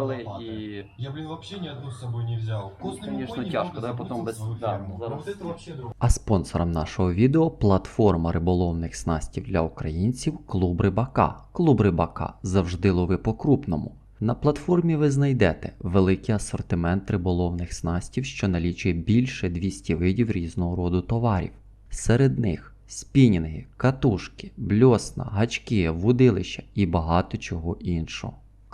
приїхали і Я, блин, вообще ни одну с собой не взял. Костный Конечно, тяжко, да, потом без- да, зараз. Вот вообще. А спонсором нашого відео платформа риболовних снастів для українців Клуб Рибака. Клуб Рибака завжди лови по-крупному. На платформі ви знайдете великий асортимент риболовних снастів, що налічує більше 200 видів різного роду товарів. Серед них спінінги, катушки, бльосна, гачки, вудилища і багато чого іншого.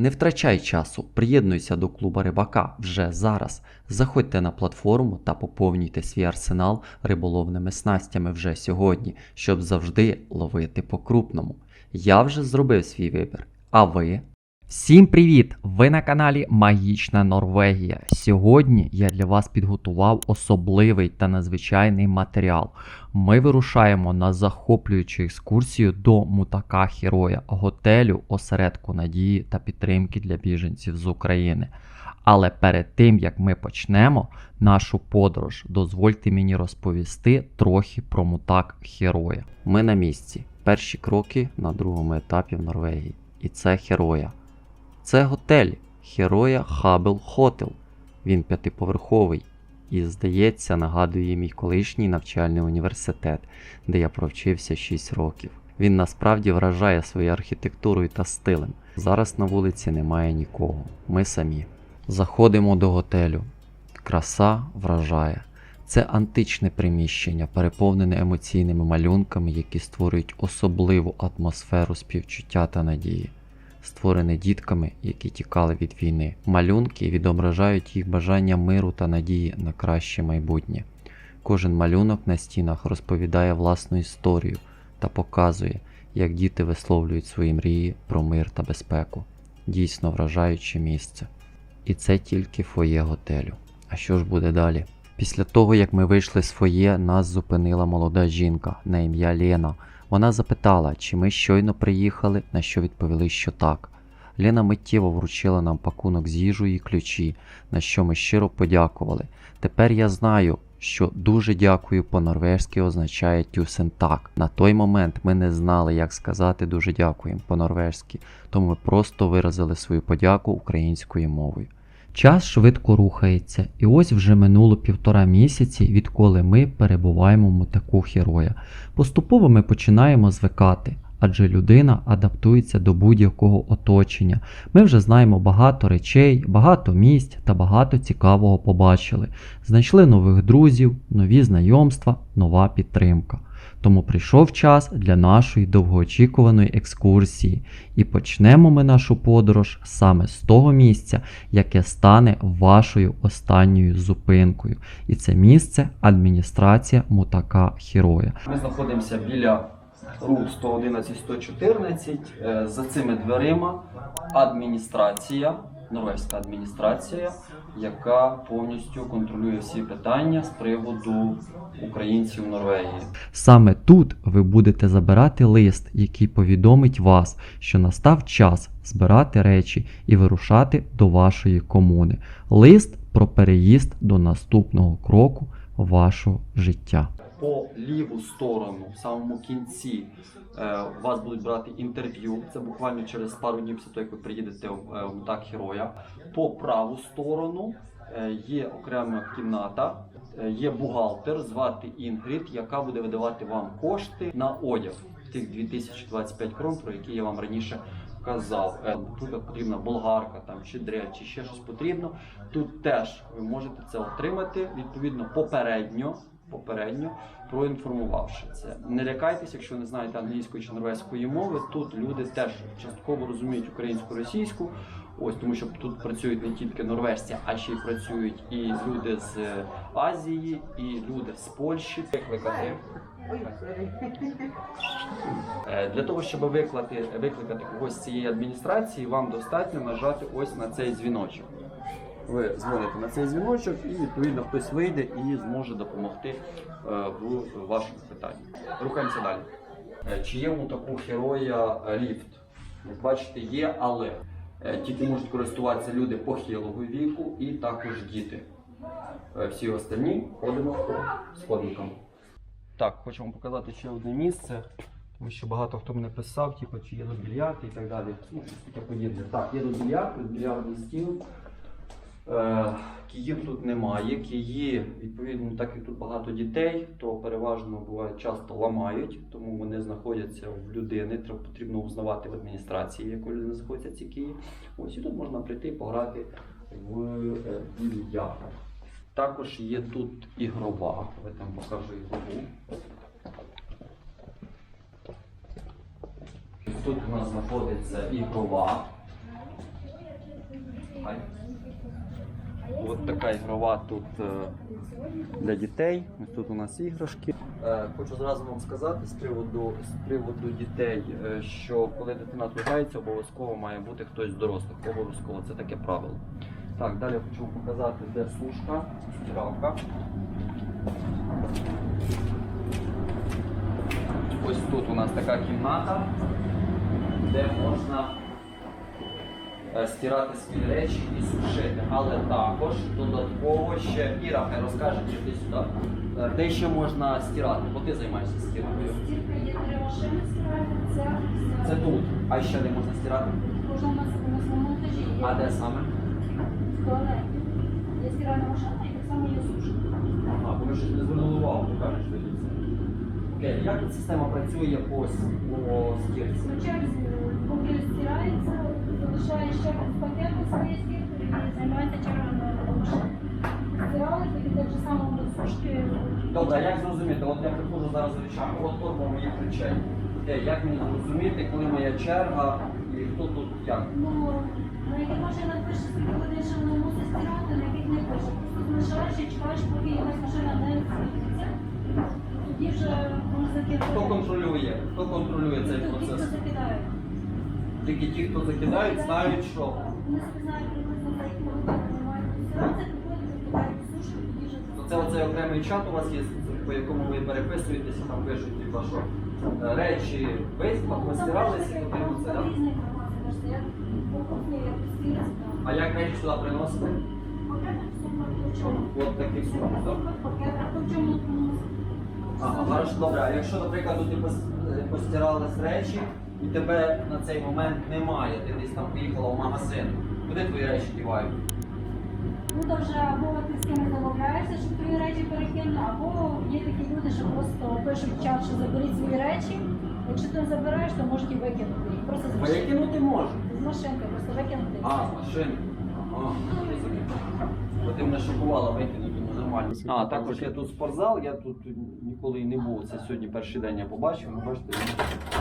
Не втрачай часу, приєднуйся до клуба рибака вже зараз. Заходьте на платформу та поповнюйте свій арсенал риболовними снастями вже сьогодні, щоб завжди ловити по-крупному. Я вже зробив свій вибір. А ви? Всім привіт! Ви на каналі Магічна Норвегія. Сьогодні я для вас підготував особливий та надзвичайний матеріал. Ми вирушаємо на захоплюючу екскурсію до Мутака Хероя, готелю, осередку надії та підтримки для біженців з України. Але перед тим як ми почнемо нашу подорож, дозвольте мені розповісти трохи про мутак Хероя. Ми на місці. Перші кроки на другому етапі в Норвегії. І це Хероя. Це готель Хероя Хабел Хотел. Він п'ятиповерховий і, здається, нагадує мій колишній навчальний університет, де я провчився 6 років. Він насправді вражає своєю архітектурою та стилем. Зараз на вулиці немає нікого. Ми самі. Заходимо до готелю. Краса вражає. Це античне приміщення, переповнене емоційними малюнками, які створюють особливу атмосферу співчуття та надії, створене дітками, які тікали від війни. Малюнки відображають їх бажання миру та надії на краще майбутнє. Кожен малюнок на стінах розповідає власну історію та показує, як діти висловлюють свої мрії про мир та безпеку. Дійсно вражаюче місце. І це тільки фоє готелю. А що ж буде далі? Після того, як ми вийшли з фоє, нас зупинила молода жінка на ім'я Лена. Вона запитала, чи ми щойно приїхали, на що відповіли, що так. Лена миттєво вручила нам пакунок з їжею і ключі, на що ми щиро подякували. Тепер я знаю, що дуже дякую по-норвежськи означає тюсен так. На той момент ми не знали, як сказати дуже дякуємо по-норвежськи, тому ми просто виразили свою подяку українською мовою. Час швидко рухається, і ось вже минуло півтора місяці, відколи ми перебуваємо в мотаку героя. Поступово ми починаємо звикати, адже людина адаптується до будь-якого оточення. Ми вже знаємо багато речей, багато місць та багато цікавого побачили. Знайшли нових друзів, нові знайомства, нова підтримка. Тому прийшов час для нашої довгоочікуваної екскурсії, і почнемо ми нашу подорож саме з того місця, яке стане вашою останньою зупинкою. І це місце адміністрація Мутака Хероя. ми знаходимося біля рут 111-114. Е, За цими дверима адміністрація, норвезька адміністрація, яка повністю контролює всі питання з приводу українців Норвегії. Саме тут ви будете забирати лист, який повідомить вас, що настав час збирати речі і вирушати до вашої комуни. Лист про переїзд до наступного кроку вашого життя. По ліву сторону, в самому кінці, е, вас будуть брати інтерв'ю. Це буквально через пару днів після того, як ви приїдете в е, Мутак Героя. По праву сторону е, є окрема кімната, е, є бухгалтер, звати Інгрід, яка буде видавати вам кошти на одяг тих 2025 крон, про які я вам раніше казав. Е, Наприклад, потрібна болгарка там чи дрель, чи ще щось потрібно. Тут теж ви можете це отримати відповідно попередньо. Попередньо проінформувавши це. Не лякайтеся, якщо не знаєте англійської чи норвезької мови. Тут люди теж частково розуміють українську, російську. Ось тому, що тут працюють не тільки норвежці, а ще й працюють і люди з Азії, і люди з Польщі. Викликати Е, Для того, щоб викликати, викликати когось з цієї адміністрації, вам достатньо нажати ось на цей дзвіночок. Ви дзвоните на цей дзвіночок, і відповідно хтось вийде і зможе допомогти е, в вашому питанні. Рухаємося далі. Е, Чи є у такого героя ліфт? Як бачите, є, але е, тільки можуть користуватися люди похилого віку і також діти. Всі остальні ходимо по сходникам. Так, хочу вам показати ще одне місце, тому що багато хто мене писав, типу, чи є тут більярд і так далі. Ну, щось таке подібне. Так, є тут більярд, більярдний стіл. Е, Київ тут немає. Киї, відповідно, так як тут багато дітей, то переважно буває часто ламають, тому вони знаходяться в людини. Треба потрібно узнавати в адміністрації, якої людини знаходяться ці киї. Ось і тут можна прийти і пограти в е, більярд. Також є тут ігрова. Я там покажу ігрову. Тут у нас знаходиться ігрова. Хай. От така ігрова тут е, для дітей. Ось тут у нас іграшки. Е, Хочу зразу вам сказати з приводу, з приводу дітей, е, що коли дитина тут обов'язково має бути хтось з дорослих. Обов'язково це таке правило. Так, далі я хочу показати, де сушка, стиралка. Ось тут у нас така кімната, де можна стирати свої речі і сушити. Але також додатково ще Іра хай розкаже, чи ти сюди. Е, Де ще можна стирати, бо ти займаєшся стиркою. Стірка є три машини стирати, це Це тут. А ще де можна стирати? у нас на своєму монтажі є А де саме? в туалеті. Є стиральна машина і так само є сушка. Ага, бо ми щось не звернули увагу, кажеш, це. Окей, як тут система працює по, с- по стірці? По черзі, поки стирається, залишає ще з пакету своєї стірки і займається на машину. Стирали, тоді так же само сушки. Добре, як зрозуміти? От я приходжу зараз з от торба моїх речей. Як мені зрозуміти, коли моя черга і хто тут як? Ну, на яких машинах пише скільки годин, що вона мусить стирати, на яких не пише. Просто залишаєш і чекаєш, поки якась машина не світиться. Тоді вже закидати. Хто контролює? Хто контролює цей Ті, хто закидає. Тільки ті, хто закидають, знають, що. То це оцей окремий чат у вас є, по якому ви переписуєтеся, там пишуть, типа, що е, речі виспах, постиралися, і потрібно це, так? А як речі сюди приносити? Сумах? От такий сумок, так? Ага, хорошо, добре. А якщо, наприклад, ти е, постиралась речі і тебе на цей момент немає, ти десь там поїхала в магазин, куди твої речі дівають? Ну, то вже або ти з кимось домовляєшся, щоб твої речі перекинули, або є такі люди, що просто пишуть в чат, що заберіть свої речі. Якщо ти не забираєш, то можуть і викинути їх. Просто з машинки. Викинути можу. З машинки, просто викинути. А, з машини. Ага. Бо ти мене шокувала викинути, ну нормально. А, також є тут спортзал, я тут ніколи і не був. Це сьогодні перший день я побачив. Ну, бачите,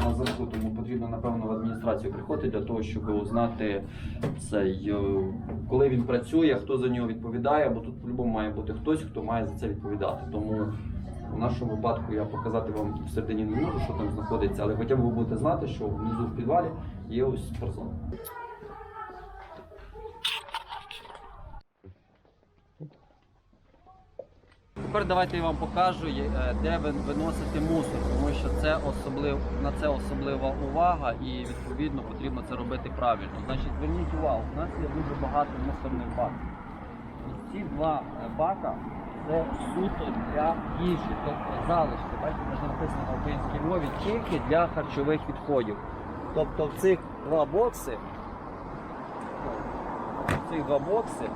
на замку, тому потрібно, напевно, в адміністрацію приходити для того, щоб узнати цей, е, коли він працює, хто за нього відповідає, бо тут по-любому має бути хтось, хто має за це відповідати. Тому в нашому випадку я показати вам всередині не можу, що там знаходиться, але хоча б ви будете знати, що внизу в підвалі є ось спортзал. Тепер давайте я вам покажу, е, де ви виносите мусор, тому що це особлив, на це особлива увага і відповідно потрібно це робити правильно. Значить, зверніть увагу, у нас є дуже багато мусорних баків. Ці два е, бака це суто для їжі, тобто залишки. Бачите, можна написано на українській мові тільки для харчових відходів. Тобто в цих два бокси, в цих два бокси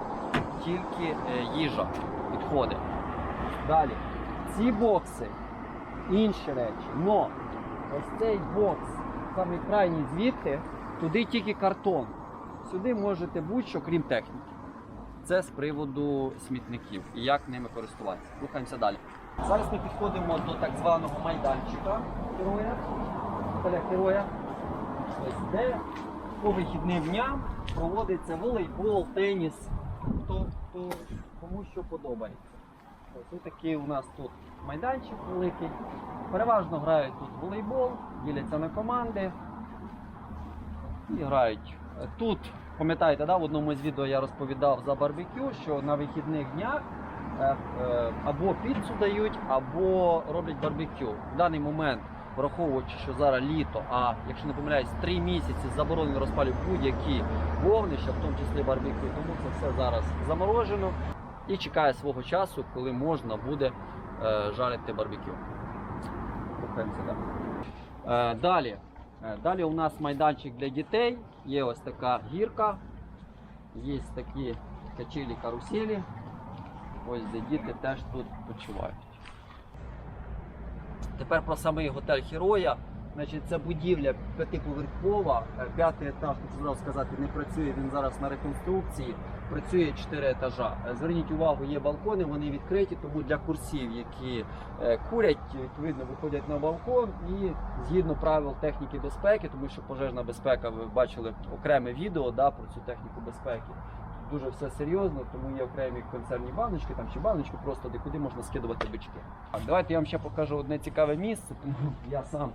тільки е, їжа відходить. Далі. Ці бокси, інші речі. Но ось цей бокс, самий крайній звідти, туди тільки картон. Сюди можете будь-що, крім техніки. Це з приводу смітників і як ними користуватися. Рухаємося далі. Зараз ми підходимо до так званого майданчика героя, героя, ось де по вихідним дням проводиться волейбол, теніс, хто, хто кому що подобається. Ось такий у нас тут майданчик великий. Переважно грають тут волейбол, діляться на команди і грають. Тут, пам'ятаєте, да, в одному з відео я розповідав за барбекю, що на вихідних днях е, е, або піцу дають, або роблять барбекю. В даний момент враховуючи, що зараз літо, а якщо не помиляюсь, три місяці заборонено розпалювати будь-які вогнища, в тому числі барбекю, тому це все зараз заморожено і чекає свого часу, коли можна буде е, жарити барбекю. Е, далі. Е, Далі у нас майданчик для дітей. Є ось така гірка, є такі качелі каруселі. Ось де діти теж тут почувають. Тепер про самий готель Героя. Значить, це будівля п'ятиповерхова, Е, п'ятий етаж, хочу сказати, не працює, він зараз на реконструкції, працює чотири етажа. Е, Зверніть увагу, є балкони, вони відкриті, тому для курсів, які е, курять, відповідно виходять на балкон і згідно правил техніки безпеки, тому що пожежна безпека, ви бачили окреме відео да, про цю техніку безпеки. Дуже все серйозно, тому є окремі концерні баночки там чи баночки, просто де куди можна скидувати бички. Так, давайте я вам ще покажу одне цікаве місце, тому я сам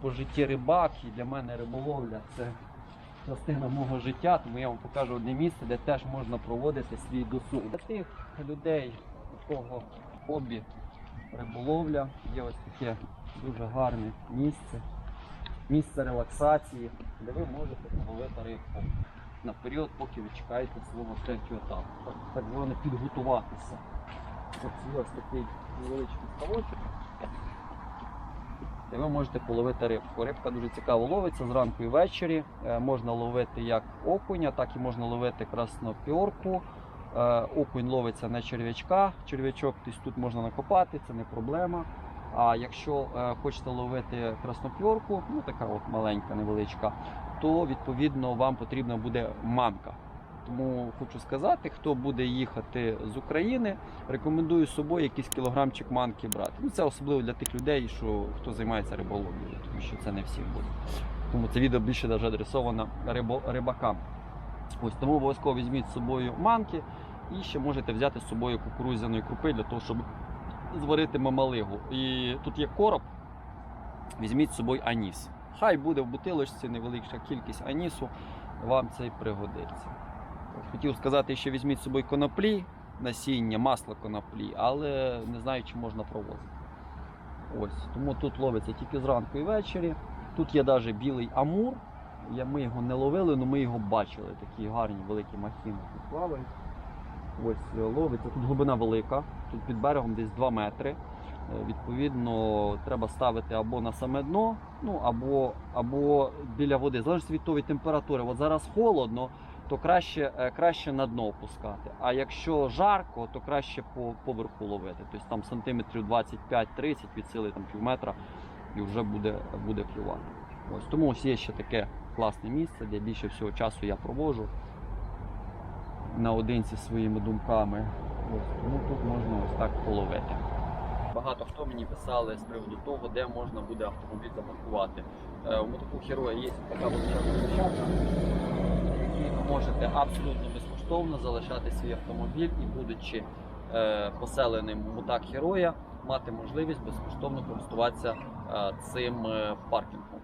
по житті рибак, і для мене риболовля це частина мого життя, тому я вам покажу одне місце, де теж можна проводити свій досуг. Для тих людей, у кого хобі риболовля, є ось таке дуже гарне місце, місце релаксації, де ви можете ловити рибку на період, поки ви чекаєте свого третього етапу. Так, так підготуватися. Ось ось такий невеличкий ставочок. Де ви можете половити рибку. Рибка дуже цікаво ловиться зранку і ввечері. Е, Можна ловити як окуня, так і можна ловити краснопьорку. Е, Окунь ловиться на черв'ячка. Черв'ячок тут можна накопати, це не проблема. А якщо е, хочете ловити краснопьорку, ну така от маленька, невеличка, то відповідно вам потрібна буде манка. Тому хочу сказати, хто буде їхати з України, рекомендую з собою якийсь кілограмчик манки брати. Ну це особливо для тих людей, що хто займається риболовлею, тому що це не всім буде. Тому це відео більше навіть адресовано рибакам. Ось тому обов'язково візьміть з собою манки і ще можете взяти з собою кукурудзяної крупи для того, щоб зварити мамалигу. І тут є короб, візьміть з собою аніс. Хай буде в бутилочці невелика кількість анісу, вам це й пригодиться. Хотів сказати, що візьміть з собою коноплі, насіння, масло коноплі, але не знаю, чи можна провозити. Ось, тому тут ловиться тільки зранку і ввечері. Тут є навіть білий амур. Ми його не ловили, але ми його бачили. Такі гарні великі махіни тут плавають. Ось е, ловиться. Тут глибина велика, тут під берегом десь 2 метри. Е, Відповідно, треба ставити або на саме дно, ну або, або біля води. Залежить від від температури. От зараз холодно, то краще, е, краще на дно опускати. А якщо жарко, то краще по поверху ловити. Тобто там сантиметрів 25-30 від сили там пів метра і вже буде, буде клювати. Ось тому ось є ще таке класне місце, де більше всього часу я проводжу наодинці своїми думками. Ось, тому тут можна ось так половити. Багато хто мені писали з приводу того, де можна буде автомобіль запаркувати. Е, У мотоку героя є така величезна площадка, ви можете абсолютно безкоштовно залишати свій автомобіль і, будучи е, поселеним в мутак героя, мати можливість безкоштовно користуватися е, цим е, паркінгом.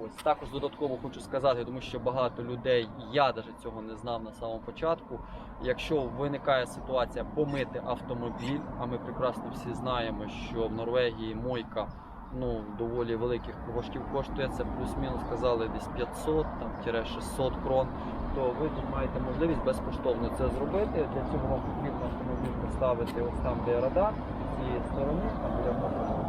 Ось також додатково хочу сказати, тому що багато людей, я навіть цього не знав на самому початку. Якщо виникає ситуація помити автомобіль, а ми прекрасно всі знаємо, що в Норвегії мойка ну, доволі великих коштів коштує, це плюс-мінус сказали десь 500 там, 600 крон, то ви тут маєте можливість безкоштовно це зробити. Для цього вам потрібно автомобіль поставити ось там, де радар, з цієї сторони, там мокрого.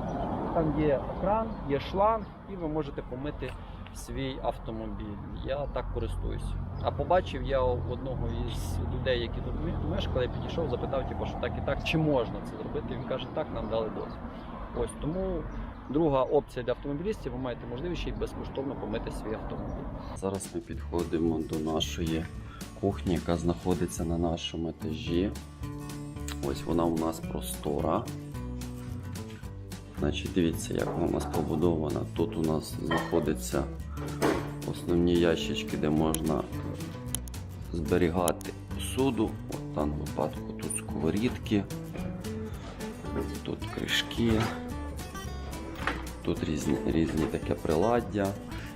Там є екран, є шланг, і ви можете помити свій автомобіль. Я так користуюсь. А побачив я одного із людей, які тут мешкали, підійшов, запитав, типу, що так і так, чи можна це зробити. Він каже, так, нам дали дозвіл. Ось тому друга опція для автомобілістів, ви маєте можливість ще й безкоштовно помити свій автомобіль. Зараз ми підходимо до нашої кухні, яка знаходиться на нашому етажі. Ось вона у нас простора. Значить, дивіться, як вона у нас побудована. Тут у нас знаходяться основні ящички, де можна зберігати посуду. От в випадку тут сковорідки, тут кришки, тут різні, різні таке приладдя.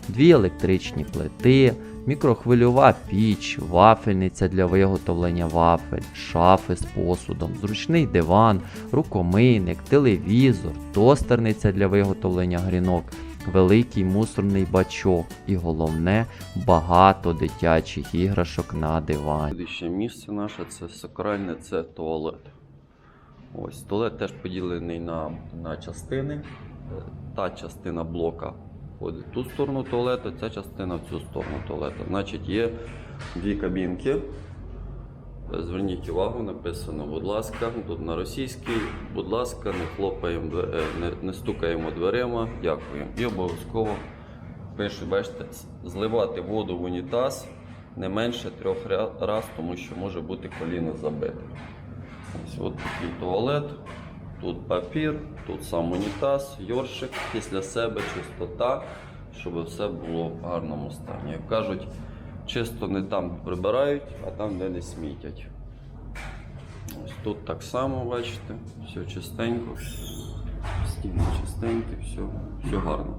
Дві електричні плити, мікрохвильова піч, вафельниця для виготовлення вафель, шафи з посудом, зручний диван, рукомийник, телевізор, тостерниця для виготовлення грінок, великий мусорний бачок і головне багато дитячих іграшок на дивані. Слідуще місце наше це сакральне, це туалет. Ось туалет теж поділений на, на частини. Та частина блока входить в ту сторону туалету, ця частина в цю сторону туалету. Значить, є дві кабінки. Зверніть увагу, написано, будь ласка, тут на російській, будь ласка, не хлопаємо, е, не, не стукаємо дверима, дякуємо. І обов'язково пишуть, бачите, зливати воду в унітаз не менше трьох ря- раз, тому що може бути коліно забите. Ось от такий туалет, тут папір, тут сам унітаз, йоршик, після себе чистота, щоб все було в гарному стані. Як кажуть, чисто не там прибирають, а там, де не смітять. Ось тут так само, бачите, все чистенько, стіни чистенькі, все, все гарно.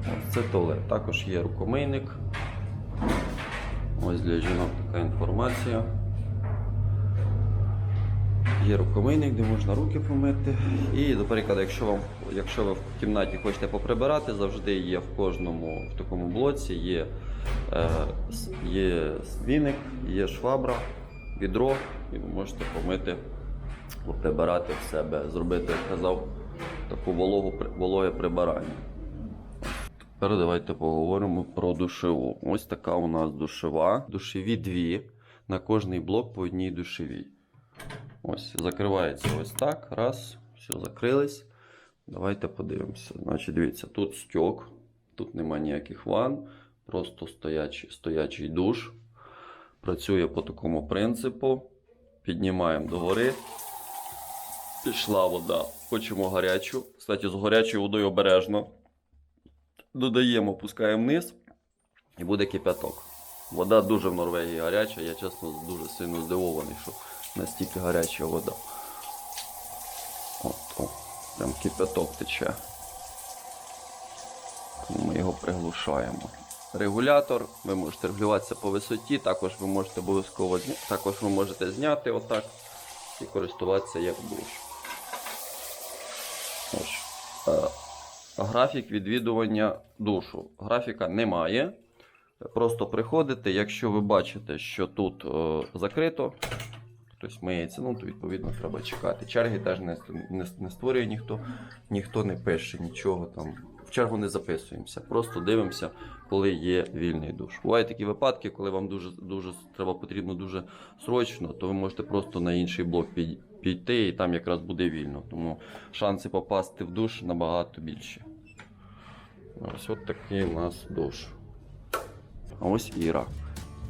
Ось це туалет. Також є рукомийник. Ось для жінок така інформація. Є рукомийник, де можна руки помити. І, до прикладу, якщо вам, якщо ви в кімнаті хочете поприбирати, завжди є в кожному в такому блоці є, е, є віник, є швабра, відро, і ви можете помити, поприбирати в себе, зробити, як казав, таку вологу, вологе прибирання. Тепер давайте поговоримо про душеву. Ось така у нас душева. Душеві дві. На кожний блок по одній душевій. Ось, закривається ось так. Раз, все, закрились. Давайте подивимося. Значить, дивіться, тут стьок, тут нема ніяких ван, просто стоячий, стоячий душ. Працює по такому принципу. Піднімаємо догори. Пішла вода. Хочемо гарячу. Кстати, з гарячою водою обережно. Додаємо, пускаємо вниз і буде кипяток. Вода дуже в Норвегії гаряча. Я чесно дуже сильно здивований, що настільки гаряча вода. От, о, прям кипяток тече. Тому ми його приглушаємо. Регулятор, ви можете регулюватися по висоті, також ви можете обов'язково також ви можете зняти отак і користуватися як душ. Ось. Е, графік відвідування душу. Графіка немає. Просто приходите, якщо ви бачите, що тут е, закрито, хтось миється, ну то відповідно треба чекати. Черги теж не, не, не створює ніхто, ніхто не пише нічого там. В чергу не записуємося, просто дивимося, коли є вільний душ. Бувають такі випадки, коли вам дуже, дуже треба потрібно дуже срочно, то ви можете просто на інший блок піти і там якраз буде вільно. Тому шанси попасти в душ набагато більші. Ось от такий у нас душ. А ось Іра.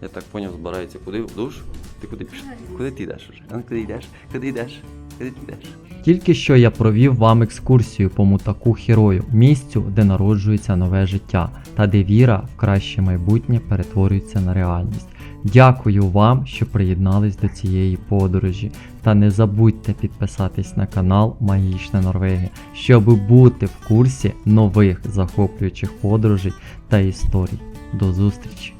Я так поняв, збирається куди в душ? Ти куди пішов? Куди ти йдеш уже? А куди йдеш? Куди йдеш? Куди ти йдеш? Тільки що я провів вам екскурсію по мутаку Хірою, місцю, де народжується нове життя, та де віра в краще майбутнє перетворюється на реальність. Дякую вам, що приєднались до цієї подорожі. Та не забудьте підписатись на канал Магічна Норвегія, щоб бути в курсі нових захоплюючих подорожей та історій. До зустрічі!